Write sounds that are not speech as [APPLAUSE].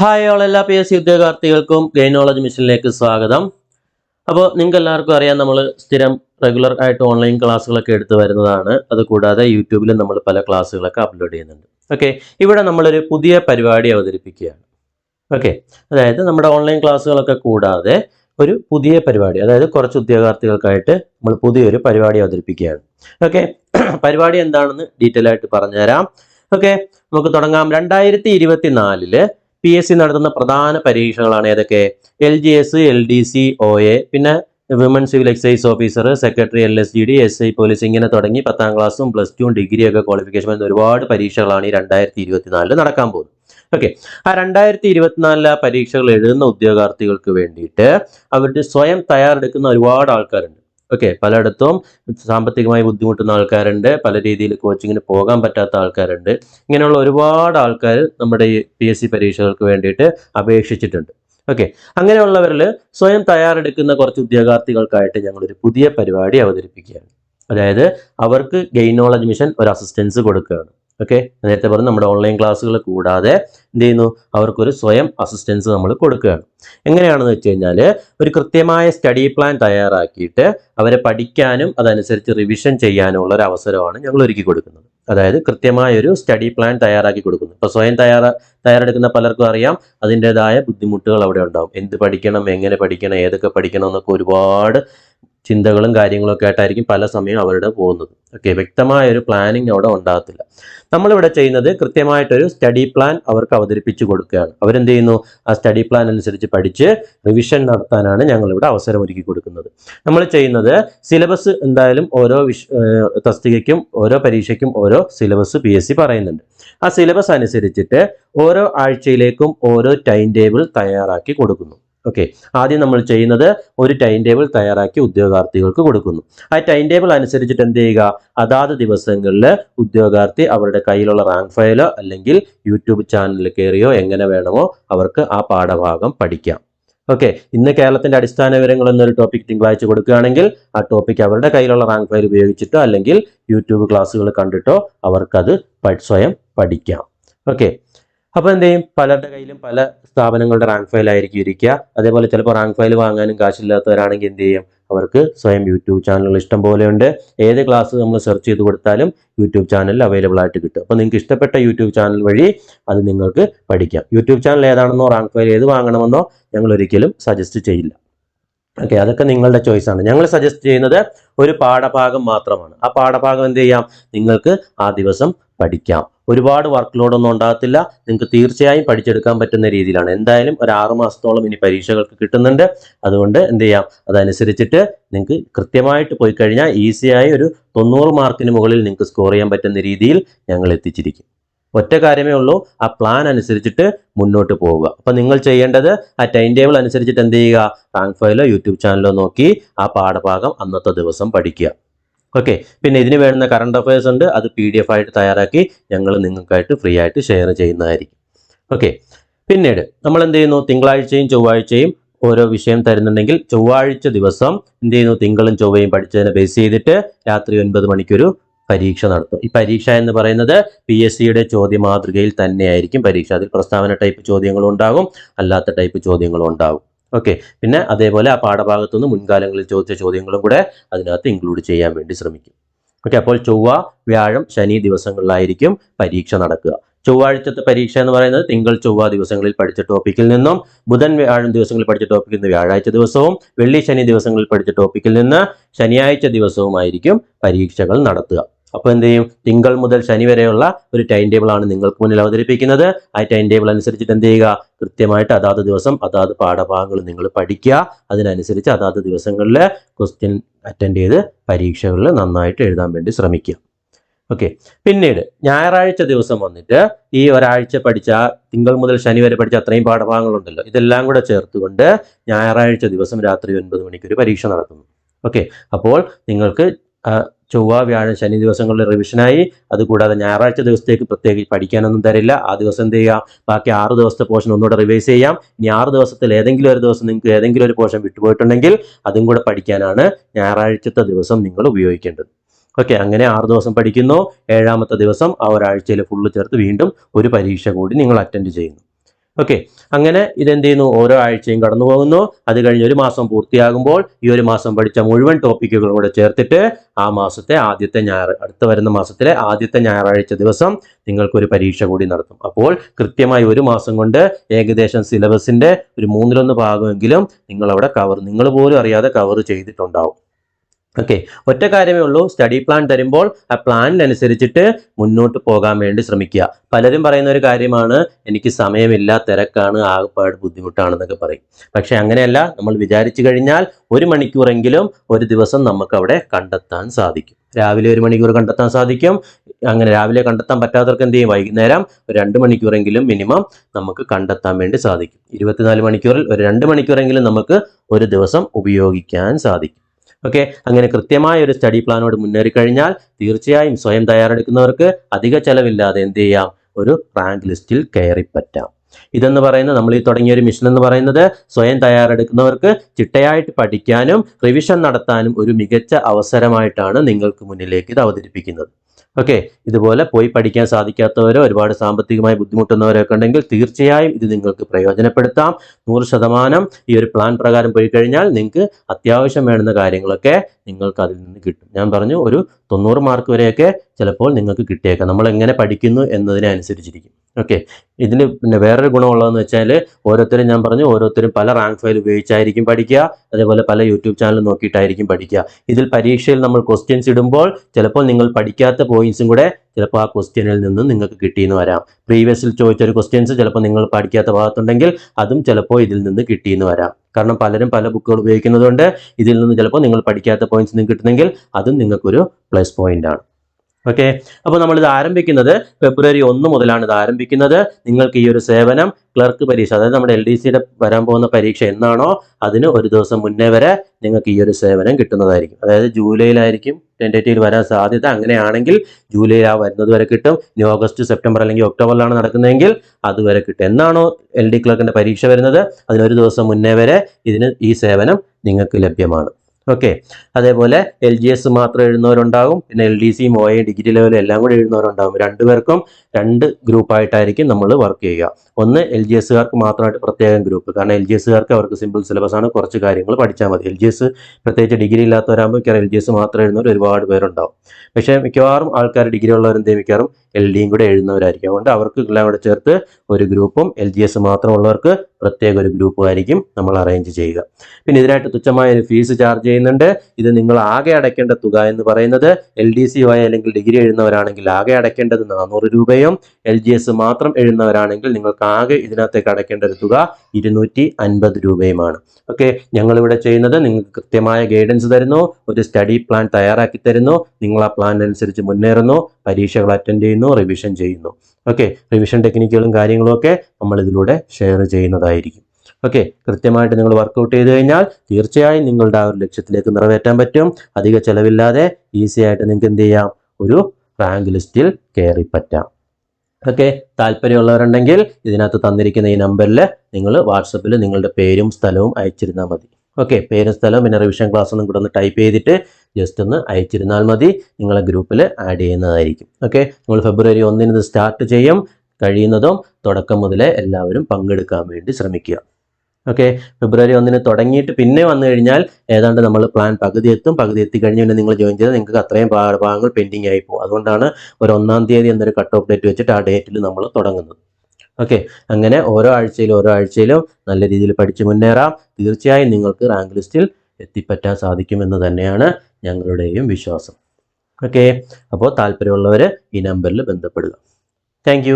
Hi all എല്ലാ P S C ഉദ്യോഗാർത്ഥികൾക്കും ഗൈനോളജി മിഷനിലേക്ക് സ്വാഗതം. അപ്പോൾ നിങ്ങൾക്ക് എല്ലാവർക്കും അറിയാം നമ്മൾ സ്ഥിരം റെഗുലർ ആയിട്ട് ഓൺലൈൻ ക്ലാസ്സുകളൊക്കെ എടുത്തു വരുന്നതാണ്. അതുകൂടാതെ യൂട്യൂബിലും നമ്മൾ പല ക്ലാസ്സുകളൊക്കെ അപ്ലോഡ് ചെയ്യുന്നുണ്ട്. ഓക്കെ ഇവിടെ നമ്മളൊരു പുതിയ പരിപാടി അവതരിപ്പിക്കുകയാണ്. ഓക്കെ അതായത് നമ്മുടെ ഓൺലൈൻ ക്ലാസ്സുകളൊക്കെ കൂടാതെ ഒരു പുതിയ പരിപാടി അതായത് കുറച്ച് ഉദ്യോഗാർത്ഥികൾക്കായിട്ട് നമ്മൾ പുതിയൊരു പരിപാടി അവതരിപ്പിക്കുകയാണ്. ഓക്കെ [CLEARS THROAT] പരിപാടി എന്താണെന്ന് ഡീറ്റെയിൽ ആയിട്ട് പറഞ്ഞുതരാം. ഓക്കെ നമുക്ക് തുടങ്ങാം. രണ്ടായിരത്തി ഇരുപത്തി നാലിൽ പി എസ് സി നടത്തുന്ന പ്രധാന പരീക്ഷകളാണ് ഏതൊക്കെ? L G S L D C O A പിന്നെ women civil excise officer secretary L S G D S I police ഇങ്ങനെ തുടങ്ങി പത്താം ക്ലാസ്സും പ്ലസ് ടുവും ഡിഗ്രി ഒക്കെ ക്വാളിഫിക്കേഷൻ വരുന്ന ഒരുപാട് പരീക്ഷകളാണ് ഈ രണ്ടായിരത്തി ഇരുപത്തിനാലിൽ നടക്കാൻ പോകുന്നത്. ഓക്കെ ആ രണ്ടായിരത്തി ഇരുപത്തിനാലിലെ പരീക്ഷകൾ എഴുതുന്ന ഉദ്യോഗാർത്ഥികൾക്ക് വേണ്ടിയിട്ട് അവരുടെ സ്വയം തയ്യാറെടുക്കുന്ന ഒരുപാട് ആൾക്കാരുണ്ട്. ഓക്കെ പലയിടത്തും സാമ്പത്തികമായി ബുദ്ധിമുട്ടുന്ന ആൾക്കാരുണ്ട്. പല രീതിയിൽ കോച്ചിങ്ങിന് പോകാൻ പറ്റാത്ത ആൾക്കാരുണ്ട്. ഇങ്ങനെയുള്ള ഒരുപാട് ആൾക്കാർ നമ്മുടെ ഈ പി എസ് സി പരീക്ഷകൾക്ക് വേണ്ടിയിട്ട് അപേക്ഷിച്ചിട്ടുണ്ട്. ഓക്കെ അങ്ങനെയുള്ളവരിൽ സ്വയം തയ്യാറെടുക്കുന്ന കുറച്ച് ഉദ്യോഗാർത്ഥികൾക്കായിട്ട് ഞങ്ങളൊരു പുതിയ പരിപാടി അവതരിപ്പിക്കുകയാണ്. അതായത് അവർക്ക് ഗെയിനോളജ് മിഷൻ ഒരു അസിസ്റ്റൻസ് കൊടുക്കുകയാണ്. ഓക്കെ നേരത്തെ പറഞ്ഞു നമ്മുടെ ഓൺലൈൻ ക്ലാസ്സുകൾ കൂടാതെ എന്ത് ചെയ്യുന്നു? അവർക്കൊരു സ്വയം അസിസ്റ്റൻസ് നമ്മൾ കൊടുക്കുകയാണ്. എങ്ങനെയാണെന്ന് വെച്ച് കഴിഞ്ഞാൽ ഒരു കൃത്യമായ സ്റ്റഡി പ്ലാൻ തയ്യാറാക്കിയിട്ട് അവരെ പഠിക്കാനും അതനുസരിച്ച് റിവിഷൻ ചെയ്യാനും ഉള്ള ഒരു അവസരമാണ് ഞങ്ങൾ ഒരുക്കി കൊടുക്കുന്നത്. അതായത് കൃത്യമായ ഒരു സ്റ്റഡി പ്ലാൻ തയ്യാറാക്കി കൊടുക്കുന്നു. ഇപ്പോൾ സ്വയം തയ്യാറാ തയ്യാറെടുക്കുന്ന പലർക്കും അറിയാം അതിന്റെതായ ബുദ്ധിമുട്ടുകൾ അവിടെ ഉണ്ടാവും. എന്ത് പഠിക്കണം എങ്ങനെ പഠിക്കണം ഏതൊക്കെ പഠിക്കണം എന്നൊക്കെ ഒരുപാട് ചിന്തകളും കാര്യങ്ങളും ഒക്കെ ആയിട്ടായിരിക്കും പല സമയം അവരുടെ പോകുന്നത്. ഓക്കെ വ്യക്തമായ ഒരു പ്ലാനിങ് അവിടെ ഉണ്ടാകത്തില്ല. നമ്മളിവിടെ ചെയ്യുന്നത് കൃത്യമായിട്ടൊരു സ്റ്റഡി പ്ലാൻ അവർക്ക് അവതരിപ്പിച്ചു കൊടുക്കുകയാണ്. അവരെന്ത് ചെയ്യുന്നു? ആ സ്റ്റഡി പ്ലാൻ അനുസരിച്ച് പഠിച്ച് റിവിഷൻ നടത്താനാണ് ഞങ്ങളിവിടെ അവസരം ഒരുക്കി കൊടുക്കുന്നത്. നമ്മൾ ചെയ്യുന്നത് സിലബസ് എന്തായാലും ഓരോ വിഷ തസ്തികയ്ക്കും ഓരോ പരീക്ഷയ്ക്കും ഓരോ സിലബസ് പി എസ് സി പറയുന്നുണ്ട്. ആ സിലബസ് അനുസരിച്ചിട്ട് ഓരോ ആഴ്ചയിലേക്കും ഓരോ ടൈം ടേബിൾ തയ്യാറാക്കി കൊടുക്കുന്നു. ഓക്കെ ആദ്യം നമ്മൾ ചെയ്യുന്നത് ഒരു ടൈം ടേബിൾ തയ്യാറാക്കി ഉദ്യോഗാർത്ഥികൾക്ക് കൊടുക്കുന്നു. ആ ടൈം ടേബിൾ അനുസരിച്ചിട്ട് എന്ത് ചെയ്യുക? അതാത് ദിവസങ്ങളിൽ ഉദ്യോഗാർത്ഥി അവരുടെ കയ്യിലുള്ള റാങ്ക് ഫയലോ അല്ലെങ്കിൽ യൂട്യൂബ് ചാനലിൽ കയറിയോ എങ്ങനെ വേണമോ അവർക്ക് ആ പാഠഭാഗം പഠിക്കാം. ഓക്കെ ഇന്ന് കേരളത്തിന്റെ അടിസ്ഥാന വിവരങ്ങൾ എന്നൊരു ടോപ്പിക് തിങ്കളാഴ്ച കൊടുക്കുകയാണെങ്കിൽ ആ ടോപ്പിക് അവരുടെ കയ്യിലുള്ള റാങ്ക് ഫയൽ ഉപയോഗിച്ചിട്ടോ അല്ലെങ്കിൽ യൂട്യൂബ് ക്ലാസ്സുകൾ കണ്ടിട്ടോ അവർക്കത് സ്വയം പഠിക്കാം. ഓക്കെ അപ്പോൾ എന്ത് ചെയ്യും പലരുടെ കയ്യിലും പല സ്ഥാപനങ്ങളുടെ റാങ്ക് ഫയൽ ആയിരിക്കും ഇരിക്കുക. അതേപോലെ ചിലപ്പോൾ റാങ്ക് ഫയൽ വാങ്ങാനും കാശില്ലാത്തവരാണെങ്കിൽ എന്ത് ചെയ്യും? അവർക്ക് സ്വയം യൂട്യൂബ് ചാനലുകൾ ഇഷ്ടം പോലെയുണ്ട്. ഏത് ക്ലാസ് നമ്മൾ സെർച്ച് ചെയ്ത് കൊടുത്താലും യൂട്യൂബ് ചാനലിൽ അവൈലബിൾ ആയിട്ട് കിട്ടും. അപ്പോൾ നിങ്ങൾക്ക് ഇഷ്ടപ്പെട്ട യൂട്യൂബ് ചാനൽ വഴി അത് നിങ്ങൾക്ക് പഠിക്കാം. യൂട്യൂബ് ചാനൽ ഏതാണെന്നോ റാങ്ക് ഫയൽ ഏത് വാങ്ങണമെന്നോ ഞങ്ങൾ ഒരിക്കലും സജസ്റ്റ് ചെയ്യില്ല. ഓക്കെ അതൊക്കെ നിങ്ങളുടെ ചോയ്സ് ആണ്. ഞങ്ങൾ സജസ്റ്റ് ചെയ്യുന്നത് ഒരു പാഠഭാഗം മാത്രമാണ്. ആ പാഠഭാഗം എന്ത് ചെയ്യാം? നിങ്ങൾക്ക് ആ ദിവസം പഠിക്കാം. ഒരുപാട് വർക്ക് ലോഡൊന്നും ഉണ്ടാകത്തില്ല. നിങ്ങൾക്ക് തീർച്ചയായും പഠിച്ചെടുക്കാൻ പറ്റുന്ന രീതിയിലാണ്. എന്തായാലും ഒരു ആറു മാസത്തോളം ഇനി പരീക്ഷകൾക്ക് കിട്ടുന്നുണ്ട്. അതുകൊണ്ട് എന്ത് ചെയ്യാം? അതനുസരിച്ചിട്ട് നിങ്ങൾക്ക് കൃത്യമായിട്ട് പോയി കഴിഞ്ഞാൽ ഈസിയായി ഒരു തൊണ്ണൂറ് മാർക്കിന് മുകളിൽ നിങ്ങൾക്ക് സ്കോർ ചെയ്യാൻ പറ്റുന്ന രീതിയിൽ ഞങ്ങൾ എത്തിച്ചിരിക്കും. ഒറ്റ കാര്യമേ ഉള്ളൂ ആ പ്ലാൻ അനുസരിച്ചിട്ട് മുന്നോട്ട് പോവുക. അപ്പം നിങ്ങൾ ചെയ്യേണ്ടത് ആ ടൈം ടേബിൾ അനുസരിച്ചിട്ട് എന്ത് ചെയ്യുക? റാങ്ക് ഫയലോ യൂട്യൂബ് ചാനലോ നോക്കി ആ പാഠഭാഗം അന്നത്തെ ദിവസം പഠിക്കുക. ഓക്കെ പിന്നെ ഇതിന് വേണ്ടുന്ന കറണ്ട് അഫയേഴ്സ് ഉണ്ട്. അത് പി ഡി എഫ് ആയിട്ട് തയ്യാറാക്കി ഞങ്ങൾ നിങ്ങൾക്കായിട്ട് ഫ്രീ ആയിട്ട് ഷെയർ ചെയ്യുന്നതായിരിക്കും. ഓക്കെ പിന്നീട് നമ്മൾ എന്ത് ചെയ്യുന്നു? തിങ്കളാഴ്ചയും ചൊവ്വാഴ്ചയും ഓരോ വിഷയം തരുന്നുണ്ടെങ്കിൽ ചൊവ്വാഴ്ച ദിവസം എന്ത് ചെയ്യുന്നു? തിങ്കളും ചൊവ്വയും പഠിച്ചതിനെ ബേസ് ചെയ്തിട്ട് രാത്രി ഒൻപത് മണിക്കൊരു പരീക്ഷ നടത്തും. ഈ പരീക്ഷ എന്ന് പറയുന്നത് പി എസ് സിയുടെ ചോദ്യ മാതൃകയിൽ തന്നെയായിരിക്കും പരീക്ഷ. അതിൽ പ്രസ്താവന ടൈപ്പ് ചോദ്യങ്ങളും ഉണ്ടാകും അല്ലാത്ത ടൈപ്പ് ചോദ്യങ്ങളും ഉണ്ടാകും. ഓക്കെ പിന്നെ അതേപോലെ ആ പാഠഭാഗത്തു നിന്ന് മുൻകാലങ്ങളിൽ ചോദിച്ച ചോദ്യങ്ങളും കൂടെ അതിനകത്ത് ഇൻക്ലൂഡ് ചെയ്യാൻ വേണ്ടി ശ്രമിക്കും. ഓക്കെ അപ്പോൾ ചൊവ്വ വ്യാഴം ശനി ദിവസങ്ങളിലായിരിക്കും പരീക്ഷ നടക്കുക. ചൊവ്വാഴ്ചത്തെ പരീക്ഷ എന്ന് പറയുന്നത് തിങ്കൾ ചൊവ്വ ദിവസങ്ങളിൽ പഠിച്ച ടോപ്പിക്കിൽ നിന്നും ബുധൻ വ്യാഴം ദിവസങ്ങളിൽ പഠിച്ച ടോപ്പിക്കിൽ നിന്ന് വ്യാഴാഴ്ച ദിവസവും വെള്ളി ശനി ദിവസങ്ങളിൽ പഠിച്ച ടോപ്പിക്കിൽ നിന്ന് ശനിയാഴ്ച ദിവസവുമായിരിക്കും പരീക്ഷകൾ നടത്തുക. അപ്പോൾ എന്ത് ചെയ്യും? തിങ്കൾ മുതൽ ശനി വരെയുള്ള ഒരു ടൈം ടേബിൾ ആണ് നിങ്ങൾക്ക് മുന്നിൽ അവതരിപ്പിക്കുന്നത്. ആ ടൈം ടേബിൾ അനുസരിച്ചിട്ട് എന്ത് ചെയ്യുക? കൃത്യമായിട്ട് അതാത് ദിവസം അതാത് പാഠഭാഗങ്ങൾ നിങ്ങൾ പഠിക്കുക. അതിനനുസരിച്ച് അതാത് ദിവസങ്ങളിൽ ക്വസ്റ്റ്യൻ അറ്റൻഡ് ചെയ്ത് പരീക്ഷകളിൽ നന്നായിട്ട് എഴുതാൻ വേണ്ടി ശ്രമിക്കുക. ഓക്കെ പിന്നീട് ഞായറാഴ്ച ദിവസം വന്നിട്ട് ഈ ഒരാഴ്ച പഠിച്ച തിങ്കൾ മുതൽ ശനി വരെ പഠിച്ച അത്രയും പാഠഭാഗങ്ങളുണ്ടല്ലോ. ഇതെല്ലാം കൂടെ ചേർത്തുകൊണ്ട് ഞായറാഴ്ച ദിവസം രാത്രി ഒൻപത് മണിക്ക് ഒരു പരീക്ഷ നടത്തുന്നു. ഓക്കെ അപ്പോൾ നിങ്ങൾക്ക് ചൊവ്വ വ്യാഴം ശനി ദിവസങ്ങളിൽ റിവിഷനായി അതുകൂടാതെ ഞായറാഴ്ച ദിവസത്തേക്ക് പ്രത്യേകിച്ച് പഠിക്കാനൊന്നും തരില്ല. ആ ദിവസം എന്ത് ചെയ്യാം? ബാക്കി ആറ് ദിവസത്തെ പോർഷൻ ഒന്നുകൂടെ റിവൈസ് ചെയ്യാം. ഇനി ആറ് ദിവസത്തിൽ ഏതെങ്കിലും ഒരു ദിവസം നിങ്ങൾക്ക് ഏതെങ്കിലും ഒരു പോർഷൻ വിട്ടുപോയിട്ടുണ്ടെങ്കിൽ അതും കൂടെ പഠിക്കാനാണ് ഞായറാഴ്ചത്തെ ദിവസം നിങ്ങൾ ഉപയോഗിക്കേണ്ടത്. ഓക്കെ അങ്ങനെ ആറ് ദിവസം പഠിക്കുന്നു. ഏഴാമത്തെ ദിവസം ആ ഒരാഴ്ചയിൽ ഫുള്ള് ചേർത്ത് വീണ്ടും ഒരു പരീക്ഷ കൂടി നിങ്ങൾ അറ്റൻഡ് ചെയ്യുന്നു. ഓക്കെ അങ്ങനെ ഇതെന്ത് ചെയ്യുന്നു ഓരോ ആഴ്ചയും കടന്നു പോകുന്നു അത് കഴിഞ്ഞ് ഒരു മാസം പൂർത്തിയാകുമ്പോൾ ഈ ഒരു മാസം പഠിച്ച മുഴുവൻ ടോപ്പിക്കുകളും കൂടെ ചേർത്തിട്ട് ആ മാസത്തെ ആദ്യത്തെ ഞായർ അടുത്ത വരുന്ന മാസത്തിലെ ആദ്യത്തെ ഞായറാഴ്ച ദിവസം നിങ്ങൾക്കൊരു പരീക്ഷ കൂടി നടത്തും. അപ്പോൾ കൃത്യമായി ഒരു മാസം കൊണ്ട് ഏകദേശം സിലബസിന്റെ ഒരു മൂന്നിലൊന്ന് ഭാഗമെങ്കിലും നിങ്ങൾ അവിടെ കവർ നിങ്ങൾ പോലും അറിയാതെ കവർ ചെയ്തിട്ടുണ്ടാവും. ഓക്കെ ഒറ്റ കാര്യമേ ഉള്ളൂ. സ്റ്റഡി പ്ലാൻ തരുമ്പോൾ ആ പ്ലാനിനനുസരിച്ചിട്ട് മുന്നോട്ട് പോകാൻ വേണ്ടി ശ്രമിക്കുക. പലരും പറയുന്ന ഒരു കാര്യമാണ് എനിക്ക് സമയമില്ല തിരക്കാണ് ആകെപ്പാട് ബുദ്ധിമുട്ടാണെന്നൊക്കെ പറയും. പക്ഷെ അങ്ങനെയല്ല നമ്മൾ വിചാരിച്ചു കഴിഞ്ഞാൽ ഒരു മണിക്കൂറെങ്കിലും ഒരു ദിവസം നമുക്ക് അവിടെ കണ്ടെത്താൻ സാധിക്കും. രാവിലെ ഒരു മണിക്കൂർ കണ്ടെത്താൻ സാധിക്കും. അങ്ങനെ രാവിലെ കണ്ടെത്താൻ പറ്റാത്തവർക്ക് എന്ത് ചെയ്യും? വൈകുന്നേരം ഒരു രണ്ട് മണിക്കൂറെങ്കിലും മിനിമം നമുക്ക് കണ്ടെത്താൻ വേണ്ടി സാധിക്കും. ഇരുപത്തിനാല് മണിക്കൂറിൽ ഒരു രണ്ട് മണിക്കൂറെങ്കിലും നമുക്ക് ഒരു ദിവസം ഉപയോഗിക്കാൻ സാധിക്കും. ഓക്കെ അങ്ങനെ കൃത്യമായ ഒരു സ്റ്റഡി പ്ലാനോട് മുന്നേറി കഴിഞ്ഞാൽ തീർച്ചയായും സ്വയം തയ്യാറെടുക്കുന്നവർക്ക് അധിക ചെലവില്ലാതെ എന്ത് ചെയ്യാം? ഒരു റാങ്ക് ലിസ്റ്റിൽ കയറി പറ്റാം. ഇതെന്ന് പറയുന്നത് നമ്മൾ ഈ തുടങ്ങിയ ഒരു മിഷൻ എന്ന് പറയുന്നത് സ്വയം തയ്യാറെടുക്കുന്നവർക്ക് ചിട്ടയായിട്ട് പഠിക്കാനും റിവിഷൻ നടത്താനും ഒരു മികച്ച അവസരമായിട്ടാണ് നിങ്ങൾക്ക് മുന്നിലേക്ക് ഇത് അവതരിപ്പിക്കുന്നത്. ഓക്കെ ഇതുപോലെ പോയി പഠിക്കാൻ സാധിക്കാത്തവരോ ഒരുപാട് സാമ്പത്തികമായി ബുദ്ധിമുട്ടുന്നവരോ ഒക്കെ ഉണ്ടെങ്കിൽ തീർച്ചയായും ഇത് നിങ്ങൾക്ക് പ്രയോജനപ്പെടുത്താം. നൂറ് ശതമാനം ഈ ഒരു പ്ലാൻ പ്രകാരം പോയി കഴിഞ്ഞാൽ നിങ്ങൾക്ക് അത്യാവശ്യം വേണ്ടുന്ന കാര്യങ്ങളൊക്കെ നിങ്ങൾക്ക് അതിൽ നിന്ന് കിട്ടും. ഞാൻ പറഞ്ഞു ഒരു തൊണ്ണൂറ് മാർക്ക് വരെയൊക്കെ ചിലപ്പോൾ നിങ്ങൾക്ക് കിട്ടിയേക്കാം. നമ്മൾ എങ്ങനെ പഠിക്കുന്നു എന്നതിനെ അനുസരിച്ചിരിക്കും. ഓക്കെ ഇതിന് പിന്നെ വേറൊരു ഗുണമുള്ളതെന്ന് വെച്ചാൽ ഓരോരുത്തരും ഞാൻ പറഞ്ഞു ഓരോരുത്തരും പല റാങ്ക് ഫയൽ ഉപയോഗിച്ചായിരിക്കും പഠിക്കുക. അതേപോലെ പല യൂട്യൂബ് ചാനൽ നോക്കിയിട്ടായിരിക്കും പഠിക്കുക. ഇതിൽ പരീക്ഷയിൽ നമ്മൾ ക്വസ്റ്റ്യൻസ് ഇടുമ്പോൾ ചിലപ്പോൾ നിങ്ങൾ പഠിക്കാത്ത പോയിന്റ്സും കൂടെ ചിലപ്പോൾ ആ ക്വസ്റ്റ്യനിൽ നിന്ന് നിങ്ങൾക്ക് കിട്ടിയെന്ന് വരാം. പ്രീവിയസിൽ ചോദിച്ച ഒരു ക്വസ്റ്റ്യൻസ് ചിലപ്പോൾ നിങ്ങൾ പഠിക്കാത്ത ഭാഗത്തുണ്ടെങ്കിൽ അതും ചിലപ്പോൾ ഇതിൽ നിന്ന് കിട്ടിയെന്ന് വരാം. കാരണം പലരും പല ബുക്കുകൾ ഉപയോഗിക്കുന്നതുകൊണ്ട് ഇതിൽ നിന്ന് ചിലപ്പോൾ നിങ്ങൾ പഠിക്കാത്ത പോയിന്റ്സ് നിങ്ങൾക്ക് കിട്ടുന്നെങ്കിൽ അതും നിങ്ങൾക്കൊരു പ്ലസ് പോയിന്റ് ആണ്. ഓക്കെ അപ്പോൾ ഇത് ആരംഭിക്കുന്നത് ഫെബ്രുവരി ഒന്ന് മുതലാണ് ഇത് ആരംഭിക്കുന്നത്. നിങ്ങൾക്ക് ഈ ഒരു സേവനം ക്ലർക്ക് പരീക്ഷ അതായത് നമ്മുടെ എൽ ഡി സിയുടെ വരാൻ പോകുന്ന പരീക്ഷ എന്നാണോ അതിന് ഒരു ദിവസം മുന്നേ വരെ നിങ്ങൾക്ക് ഈ ഒരു സേവനം കിട്ടുന്നതായിരിക്കും. അതായത് ജൂലൈയിലായിരിക്കും ടെന്റേറ്റീവിൽ വരാൻ സാധ്യത. അങ്ങനെയാണെങ്കിൽ ജൂലൈയിൽ ആ വരുന്നത് വരെ കിട്ടും. ഇനി ഓഗസ്റ്റ് സെപ്റ്റംബർ അല്ലെങ്കിൽ ഒക്ടോബറിലാണ് നടക്കുന്നതെങ്കിൽ അതുവരെ കിട്ടും. എന്നാണോ എൽ ഡി പരീക്ഷ വരുന്നത്? അതിനൊരു ദിവസം മുന്നേ വരെ ഇതിന് ഈ സേവനം നിങ്ങൾക്ക് ലഭ്യമാണ്. ഓക്കെ. അതേപോലെ എൽ ജി എസ് മാത്രം എഴുതുന്നവരുണ്ടാകും പിന്നെ എൽ ഡി സിയും ഒ എ ഡിഗ്രി ലെവൽ എല്ലാം കൂടി എഴുതുന്നവരുണ്ടാകും രണ്ടുപേർക്കും രണ്ട് ഗ്രൂപ്പായിട്ടായിരിക്കും നമ്മൾ വർക്ക് ചെയ്യുക. ഒന്ന് എൽ ജി എസുകാർക്ക് മാത്രമായിട്ട് പ്രത്യേകം ഗ്രൂപ്പ് കാരണം എൽ ജി എസുകാർക്ക് അവർക്ക് സിമ്പിൾ സിലബസ് ആണ്. കുറച്ച് കാര്യങ്ങൾ പഠിച്ചാൽ മതി. എൽ ജി എസ് പ്രത്യേകിച്ച് ഡിഗ്രി ഇല്ലാത്തവരാകുമ്പോൾ മിക്കവാറും എൽ ജി എസ് മാത്രം എഴുതുന്നവർ ഒരുപാട് പേരുണ്ടാവും. പക്ഷേ മിക്കവാറും ആൾക്കാർ ഡിഗ്രി ഉള്ളവർ എന്ത്? മിക്കവാറും എൽ ഡിയും കൂടെ എഴുതുന്നവരായിരിക്കും. അതുകൊണ്ട് അവർക്ക് എല്ലാം കൂടെ ചേർത്ത് ഒരു ഗ്രൂപ്പും എൽ ജി എസ് മാത്രമുള്ളവർക്ക് പ്രത്യേക ഒരു ഗ്രൂപ്പുമായിരിക്കും നമ്മൾ അറേഞ്ച് ചെയ്യുക. പിന്നെ ഇതിനായിട്ട് തുച്ഛമായ ഒരു ഫീസ് ചാർജ് ചെയ്യുന്നുണ്ട്. ഇത് നിങ്ങൾ ആകെ അടയ്ക്കേണ്ട തുക എന്ന് പറയുന്നത് എൽ ഡി സി ആയ അല്ലെങ്കിൽ ഡിഗ്രി എഴുതുന്നവരാണെങ്കിൽ ആകെ അടയ്ക്കേണ്ടത് നാനൂറ് രൂപയും എൽ ജി എസ് മാത്രം എഴുതുന്നവരാണെങ്കിൽ നിങ്ങൾക്ക് ആകെ ഇതിനകത്തേക്ക് അടയ്ക്കേണ്ട ഒരു തുക ഇരുന്നൂറ്റി അൻപത് രൂപയുമാണ്. ഓക്കെ ഞങ്ങളിവിടെ ചെയ്യുന്നത് നിങ്ങൾക്ക് കൃത്യമായ ഗൈഡൻസ് തരുന്നു. ഒരു സ്റ്റഡി പ്ലാൻ തയ്യാറാക്കി തരുന്നു. നിങ്ങൾ ആ പ്ലാൻ അനുസരിച്ച് മുന്നേറുന്നു. പരീക്ഷകൾ അറ്റൻഡ് ചെയ്യുന്നു. റിവിഷൻ ചെയ്യുന്നു. ഓക്കെ റിവിഷൻ ടെക്നിക്കുകളും കാര്യങ്ങളും ഒക്കെ നമ്മൾ ഇതിലൂടെ ഷെയർ ചെയ്യുന്നതായിരിക്കും. ഓക്കെ കൃത്യമായിട്ട് നിങ്ങൾ വർക്കൗട്ട് ചെയ്ത് കഴിഞ്ഞാൽ തീർച്ചയായും നിങ്ങളുടെ ആ ഒരു ലക്ഷ്യത്തിലേക്ക് നിറവേറ്റാൻ പറ്റും. അധിക ചിലവില്ലാതെ ഈസി ആയിട്ട് നിങ്ങൾക്ക് എന്ത് ചെയ്യാം? ഒരു റാങ്ക് ലിസ്റ്റിൽ കയറി പറ്റാം. ഓക്കെ താല്പര്യമുള്ളവരുണ്ടെങ്കിൽ ഇതിനകത്ത് തന്നിരിക്കുന്ന ഈ നമ്പറിൽ നിങ്ങൾ വാട്സപ്പിൽ നിങ്ങളുടെ പേരും സ്ഥലവും അയച്ചിരുന്നാൽ മതി. ഓക്കെ പേരും സ്ഥലവും പിന്നെ റിവിഷൻ ക്ലാസ് ഒന്നും കൂടെ ഒന്ന് ടൈപ്പ് ചെയ്തിട്ട് ജസ്റ്റ് ഒന്ന് അയച്ചിരുന്നാൽ മതി. നിങ്ങളെ ഗ്രൂപ്പിൽ ആഡ് ചെയ്യുന്നതായിരിക്കും. ഓക്കെ നിങ്ങൾ ഫെബ്രുവരി ഒന്നിന് ഇത് സ്റ്റാർട്ട് ചെയ്യും. കഴിയുന്നതും തുടക്കം മുതലേ എല്ലാവരും പങ്കെടുക്കാൻ വേണ്ടി ശ്രമിക്കുക. ഓക്കെ ഫെബ്രുവരി ഒന്നിന് തുടങ്ങിയിട്ട് പിന്നെ വന്നു കഴിഞ്ഞാൽ ഏതാണ്ട് നമ്മൾ പ്ലാൻ പകുതി എത്തും. പകുതി എത്തിക്കഴിഞ്ഞ് പിന്നെ നിങ്ങൾ ജോയിൻ ചെയ്താൽ നിങ്ങൾക്ക് അത്രയും ഭാഗങ്ങൾ പെൻഡിങ് ആയി പോകും. അതുകൊണ്ടാണ് ഒരു ഒന്നാം തീയതി എന്നൊരു കട്ട് ഓഫ് ഡേറ്റ് വെച്ചിട്ട് ആ ഡേറ്റിൽ നമ്മൾ തുടങ്ങുന്നത്. ഓക്കെ അങ്ങനെ ഓരോ ആഴ്ചയിലും ഓരോ ആഴ്ചയിലും നല്ല രീതിയിൽ പഠിച്ച് മുന്നേറാം. തീർച്ചയായും നിങ്ങൾക്ക് റാങ്ക് ലിസ്റ്റിൽ എത്തിപ്പറ്റാൻ സാധിക്കുമെന്ന് തന്നെയാണ് ഞങ്ങളുടെയും വിശ്വാസം. ഓക്കെ അപ്പോൾ താല്പര്യമുള്ളവർ ഈ നമ്പറിൽ ബന്ധപ്പെടുക. താങ്ക്